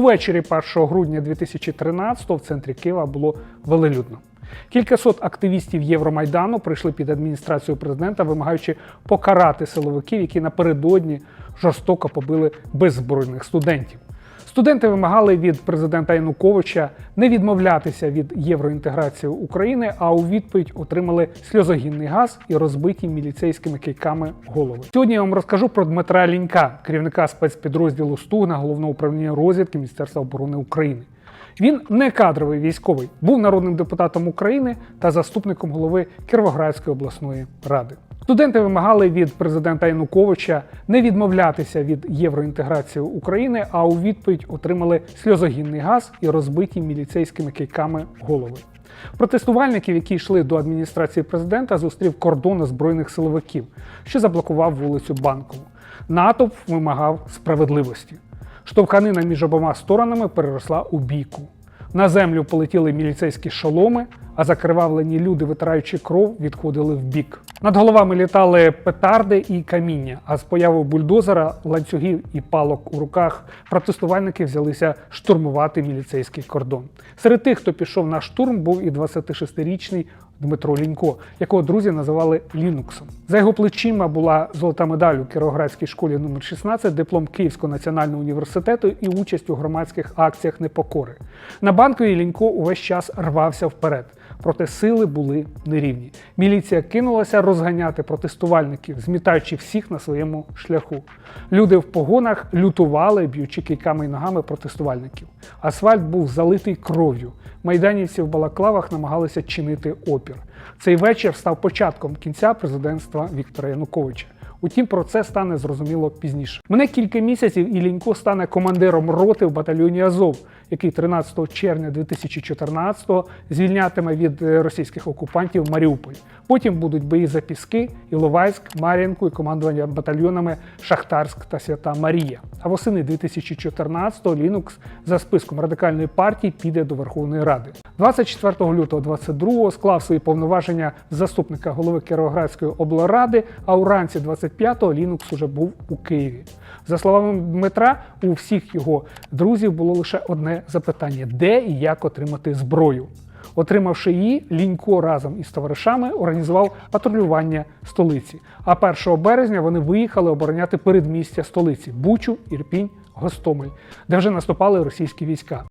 Увечері 1 грудня 2013 в центрі Києва було велелюдно. Кількасот активістів Євромайдану прийшли під адміністрацію президента, вимагаючи покарати силовиків, які напередодні жорстоко побили беззбройних студентів. Студенти вимагали від президента Януковича не відмовлятися від євроінтеграції України, а у відповідь отримали сльозогінний газ і розбиті міліцейськими кийками голови. Сьогодні я вам розкажу про Дмитра Лінька, керівника спецпідрозділу СТУГНА головного управління розвідки Міністерства оборони України. Він не кадровий військовий, був народним депутатом України та заступником голови Кіровоградської обласної ради. Студенти вимагали від президента Януковича не відмовлятися від євроінтеграції України, а у відповідь отримали сльозогінний газ і розбиті міліцейськими кийками голови. Протестувальників, які йшли до адміністрації президента, зустрів кордон збройних силовиків, що заблокував вулицю Банкову. Натовп вимагав справедливості. Штовханина між обома сторонами переросла у бійку. На землю полетіли міліцейські шоломи, а закривавлені люди, витираючи кров, відходили в бік. Над головами літали петарди і каміння. А з появою бульдозера, ланцюгів і палок у руках протестувальники взялися штурмувати міліцейський кордон. Серед тих, хто пішов на штурм, був і 26-річний Дмитро Лінько, якого друзі називали Лінуксом. За його плечима була золота медаль у Кіровоградській школі номер 16 диплом Київського національного університету і участь у громадських акціях непокори. На банковій Лінько увесь час рвався вперед. Проте сили були нерівні. Міліція кинулася розганяти протестувальників, змітаючи всіх на своєму шляху. Люди в погонах лютували, б'ючи кийками і ногами протестувальників. Асфальт був залитий кров'ю. Майданівці в балаклавах намагалися чинити опір. Цей вечір став початком кінця президентства Віктора Януковича. Утім, про це стане зрозуміло пізніше. Мене кілька місяців і Лінько стане командиром роти в батальйоні Азов, який 13 червня 2014-го звільнятиме від е, російських окупантів Маріуполь. Потім будуть бої за Піски, Іловайськ, Мар'їнку і командування батальйонами Шахтарськ та Свята Марія. А восени 2014-го Лінукс за списком радикальної партії піде до Верховної Ради. 24 лютого 22-го склав свої повноваження заступника голови Кіровоградської облради, а уранці 25-го Лінукс уже був у Києві. За словами Дмитра, у всіх його друзів було лише одне запитання: де і як отримати зброю. Отримавши її, Лінько разом із товаришами організував патрулювання столиці. А 1 березня вони виїхали обороняти передмістя столиці Бучу, Ірпінь, Гостомель, де вже наступали російські війська.